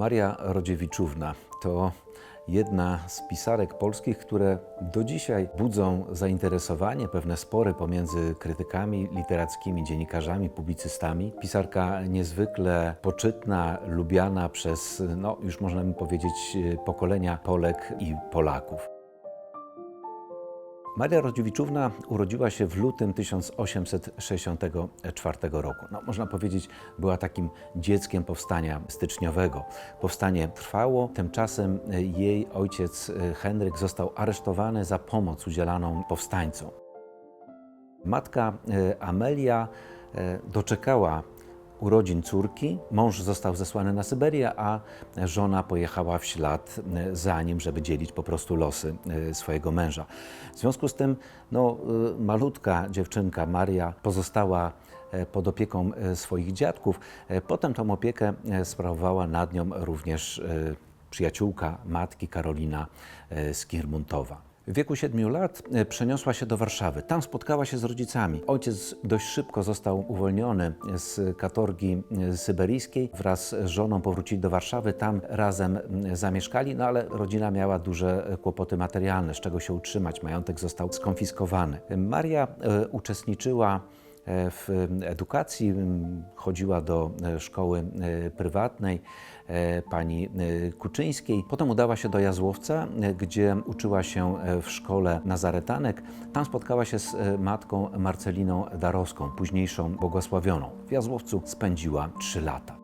Maria Rodziewiczówna to jedna z pisarek polskich, które do dzisiaj budzą zainteresowanie, pewne spory pomiędzy krytykami literackimi, dziennikarzami, publicystami. Pisarka niezwykle poczytna, lubiana przez, no już można by powiedzieć, pokolenia Polek i Polaków. Maria Rodziewiczówna urodziła się w lutym 1864 roku. No, można powiedzieć, była takim dzieckiem powstania styczniowego. Powstanie trwało, tymczasem jej ojciec Henryk został aresztowany za pomoc udzielaną powstańcom. Matka e, Amelia e, doczekała urodzin córki. Mąż został zesłany na Syberię, a żona pojechała w ślad e, za nim, żeby dzielić po prostu losy e, swojego męża. W związku z tym no, e, malutka dziewczynka Maria pozostała pod opieką swoich dziadków. Potem tą opiekę sprawowała nad nią również przyjaciółka matki Karolina Skirmuntowa. W wieku siedmiu lat e, przeniosła się do Warszawy. Tam spotkała się z rodzicami. Ojciec dość szybko został uwolniony z katorgi e, syberyjskiej. Wraz z żoną powrócili do Warszawy. Tam razem m, zamieszkali, no ale rodzina miała duże e, kłopoty materialne, z czego się utrzymać. Majątek został skonfiskowany. Maria e, uczestniczyła e, w edukacji, chodziła do e, szkoły e, prywatnej e, pani e, Kuczyńskiej. Potem udała się do Jazłowca, e, gdzie uczyła się e, w szkole Nazaretanek. Tam spotkała się z e, matką Marceliną Darowską, późniejszą błogosławioną. W Jazłowcu spędziła trzy lata.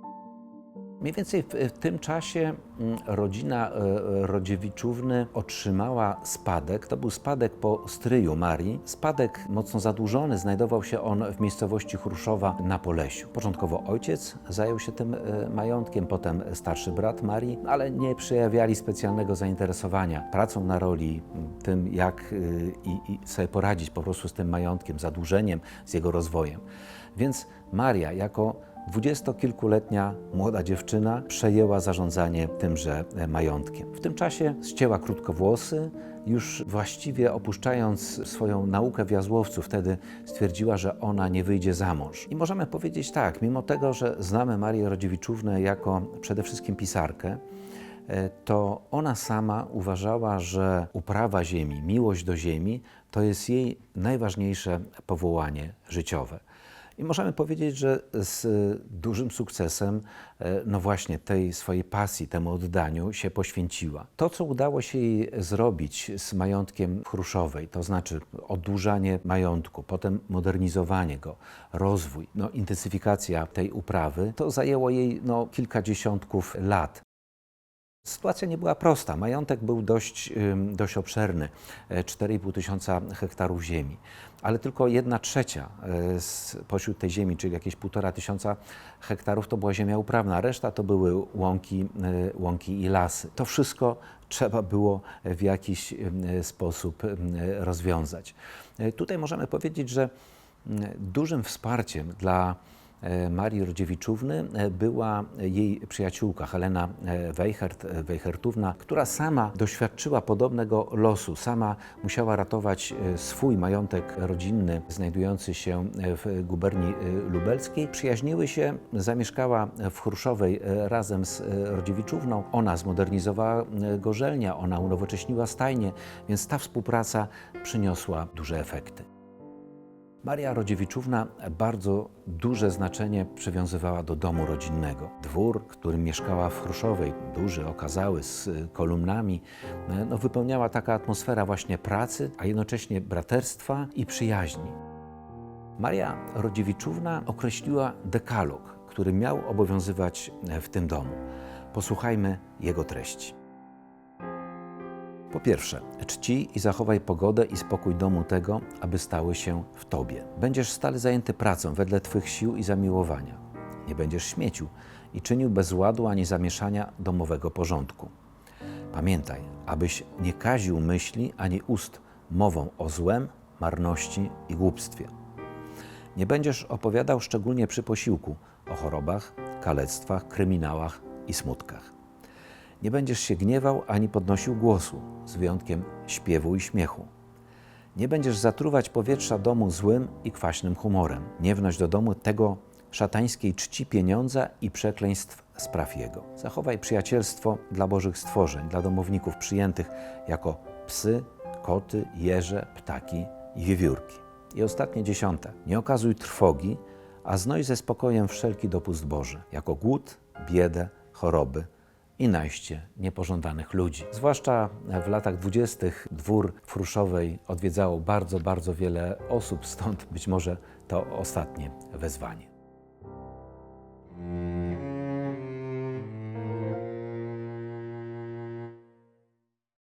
Mniej więcej w, w tym czasie mm, rodzina e, Rodziewiczówny otrzymała spadek. To był spadek po stryju Marii. Spadek mocno zadłużony, znajdował się on w miejscowości Chruszowa na Polesiu. Początkowo ojciec zajął się tym e, majątkiem, potem starszy brat Marii, ale nie przejawiali specjalnego zainteresowania pracą na roli, tym jak i, i sobie poradzić po prostu z tym majątkiem, zadłużeniem, z jego rozwojem. Więc Maria jako Dwudziestokilkuletnia młoda dziewczyna przejęła zarządzanie tymże majątkiem. W tym czasie ścięła krótkowłosy, już właściwie opuszczając swoją naukę w Jazłowcu, wtedy stwierdziła, że ona nie wyjdzie za mąż. I możemy powiedzieć tak, mimo tego, że znamy Marię Rodziewiczównę jako przede wszystkim pisarkę, e, to ona sama uważała, że uprawa ziemi, miłość do ziemi to jest jej najważniejsze powołanie życiowe. I możemy powiedzieć, że z dużym sukcesem, e, no właśnie tej swojej pasji, temu oddaniu się poświęciła. To, co udało się jej zrobić z majątkiem Chruszowej, to znaczy oddłużanie majątku, potem modernizowanie go, rozwój, no, intensyfikacja tej uprawy, to zajęło jej no, kilkadziesiątków lat. Sytuacja nie była prosta. Majątek był dość, dość obszerny, e, 4,5 tysiąca hektarów ziemi, ale tylko jedna trzecia e, z, pośród tej ziemi, czyli jakieś półtora tysiąca hektarów, to była ziemia uprawna. Reszta to były łąki, e, łąki i lasy. To wszystko trzeba było w jakiś sposób rozwiązać. E, Tutaj możemy powiedzieć, że mm, dużym wsparciem dla e, Marii Rodziewiczówny e, była jej przyjaciółka Helena e, Weichert, e, Weichertówna, która sama doświadczyła podobnego losu. Sama musiała ratować e, swój majątek rodzinny znajdujący się e, w guberni e, lubelskiej. Przyjaźniły się, zamieszkała w Chruszowej e, razem z e, Rodziewiczówną. Ona zmodernizowała e, gorzelnia, ona unowocześniła stajnie, więc ta współpraca przyniosła duże efekty. Maria Rodziewiczówna bardzo duże znaczenie przywiązywała do domu rodzinnego. Dwór, w którym mieszkała w Chruszowej, duży, okazały, z y, kolumnami, e, no, wypełniała taka atmosfera właśnie pracy, a jednocześnie braterstwa i przyjaźni. Maria Rodziewiczówna określiła dekalog, który miał obowiązywać e, w tym domu. Posłuchajmy jego treści. Po pierwsze, czci i zachowaj pogodę i spokój domu tego, aby stały się w Tobie. Będziesz stale zajęty pracą wedle Twych sił i zamiłowania. Nie będziesz śmiecił i czynił bez ładu ani zamieszania domowego porządku. Pamiętaj, abyś nie kaził myśli ani ust mową o złem, marności i głupstwie. Nie będziesz opowiadał szczególnie przy posiłku o chorobach, kalectwach, kryminałach i smutkach. Nie będziesz się gniewał ani podnosił głosu, z wyjątkiem śpiewu i śmiechu. Nie będziesz zatruwać powietrza domu złym i kwaśnym humorem. Nie wnoś do domu tego szatańskiej czci pieniądza i przekleństw spraw Jego. Zachowaj przyjacielstwo dla Bożych stworzeń, dla domowników przyjętych jako psy, koty, jeże, ptaki i wiewiórki. I ostatnie dziesiąte. Nie okazuj trwogi, a znoj ze spokojem wszelki dopust Boży, jako głód, biedę, choroby i najście niepożądanych ludzi. Zwłaszcza w latach dwudziestych dwór Fruszowej odwiedzało bardzo, bardzo wiele osób, stąd być może to ostatnie wezwanie.